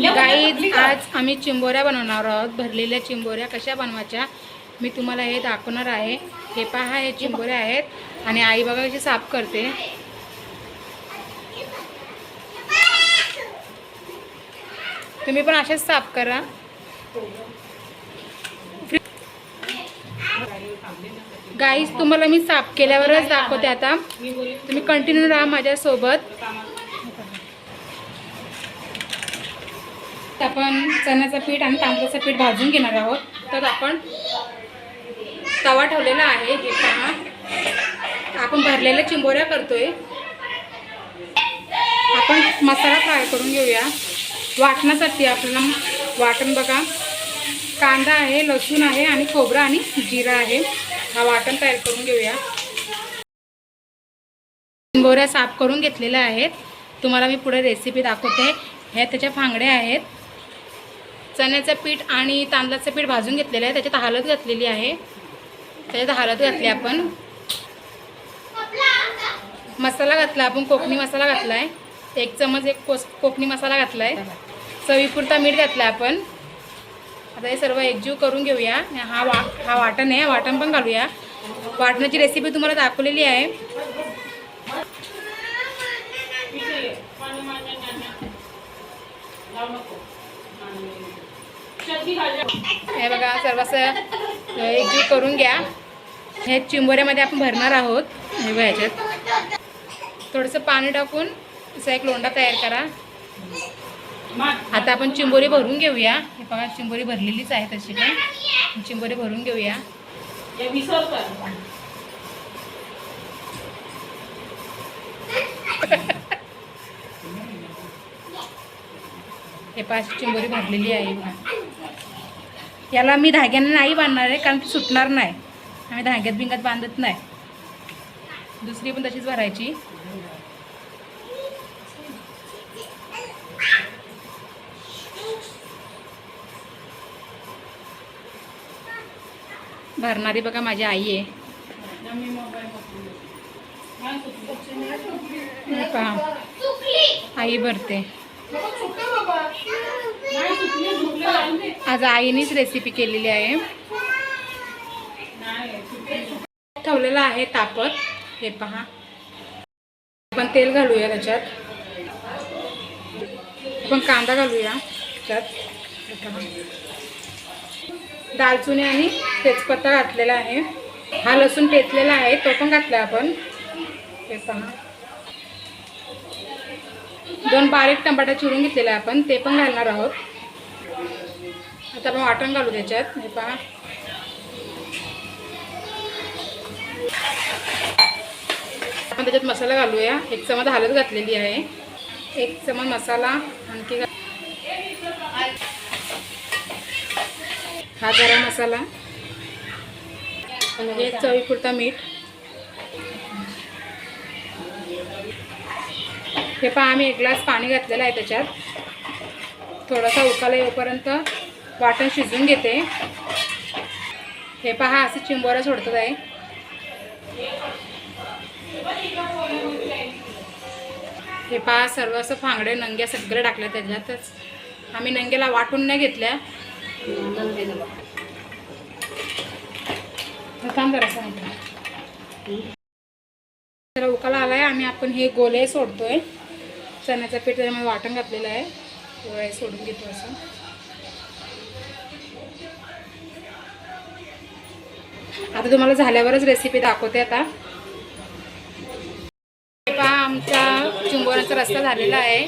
Guys आज आम्ही चिंबोऱ्या बनवणार आहोत. भरलेल्या चिंबोऱ्या कशा बनवायच्या मी तुम्हाला हे दाखवणार आहे. हे पहा हे चिंबोऱ्या आहेत. आणि आई बघा कशी साफ करते. तुम्ही पण असेच साफ करा. गाईज तुम्हाला मी साफ केल्यावरच दाखवते आता. तुम्ही कंटिन्यू राहा माझ्यासोबत. आपण चण्याचं पीठ आणि तांदळाचं पीठ भाजून घेणार आहोत. तर आपण तवा ठेवलेला आहे हे पहा. आपण भरलेल्या चिंबोऱ्या करतोय. आपण मसाला फ्राय करून घेऊया. वाटण्यासाठी आपल्याला वाटण बघा. कांदा आहे लसूण आहे आणि खोबरं आणि जिरा आहे. हा वाटण तयार करून घेऊया. चिंबोऱ्या साफ करून घेतलेल्या आहेत. तुम्हाला मी पुढे रेसिपी दाखवते. ह्या त्याच्या फांगड्या आहेत. चण्याचं पीठ आणि तांदळाचं पीठ भाजून घेतलेलं आहे. त्याच्यात हळद घातलेली आहे. त्याच्यात हळद घातली आपण. मसाला घातला आपण कोकणी मसाला घातला आहे एक चमच एक कोस कोकणी मसाला घातला आहे चवीपुरता मीठ घातला आपण. आता हे सर्व एकजीव करून घेऊया. हा वा हा वाटण आहे. वाटण पण घालूया. वाटणाची रेसिपी तुम्हाला दाखवलेली आहे. हे बघा सर्वस एकजीव करून घ्या. हे चिंबोऱ्यामध्ये आपण भरणार आहोत. हे बघा ह्याच्यात. थोडंसं पाणी टाकून असा एक लोंडा तयार करा. आता आपण चिंबोरी भरून घेऊया. हे बघा चिंबोरी भरलेलीच आहे तशी पण चिंबोरी भरून घेऊया. हे पाच चिंबोरी भरलेली आहे बघा. याला मी धाग्याने नाही बांधणार आहे कारण ती सुटणार नाही. आम्ही धाग्यात बिंगात बांधत नाही. दुसरी पण तशीच भरायची. भरणारी बघा माझी आई आहे. पहा. आई भरते. आज आईनेच रेसिपी केलेली आहे. ठेवलेलं आहे तापत. हे पहा. आपण तेल घालूया त्याच्यात. आपण कांदा घालूया त्यात दालचुनी आणि तेजपत्ता घातलेला आहे. हा लसूण टेचलेला आहे तो पण घातला आपण. हे पहा. दोन बारीक टमाटा चिरून घेतलेला आहे आपण ते पण घालणार आहोत. आता आपण वाटण घालू त्याच्यात हे पहा. आपण त्याच्यात मसाला घालूया. एक चमच हळद घातलेली आहे. एक चमच मसाला आणखी हा गरम मसाला. हे चवीपुरता मीठ. हे पहा आम्ही एक ग्लास पाणी घातलेलं आहे त्याच्यात. थोडासा उकाला येऊपर्यंत वाटण शिजवून घेते. हे पहा असं चिंबोरा सोडतात आहे. हे पहा सर्व असं फांगडे नंग्या सगळे टाकल्या त्याच्यातच. आम्ही नंग्याला वाटून नाही घेतल्या. थांब जरा उकाला आलाय आणि आपण हे गोले सोडतोय. चण्याचं पीठ त्याच्यामध्ये वाटण घातलेलं आहे. तेव्हा सोडून घेतो असं. आता तुम्हाला झाल्यावरच रेसिपी दाखवते आता. पहा आमचा चिंबोऱ्याचा रस्ता झालेला आहे.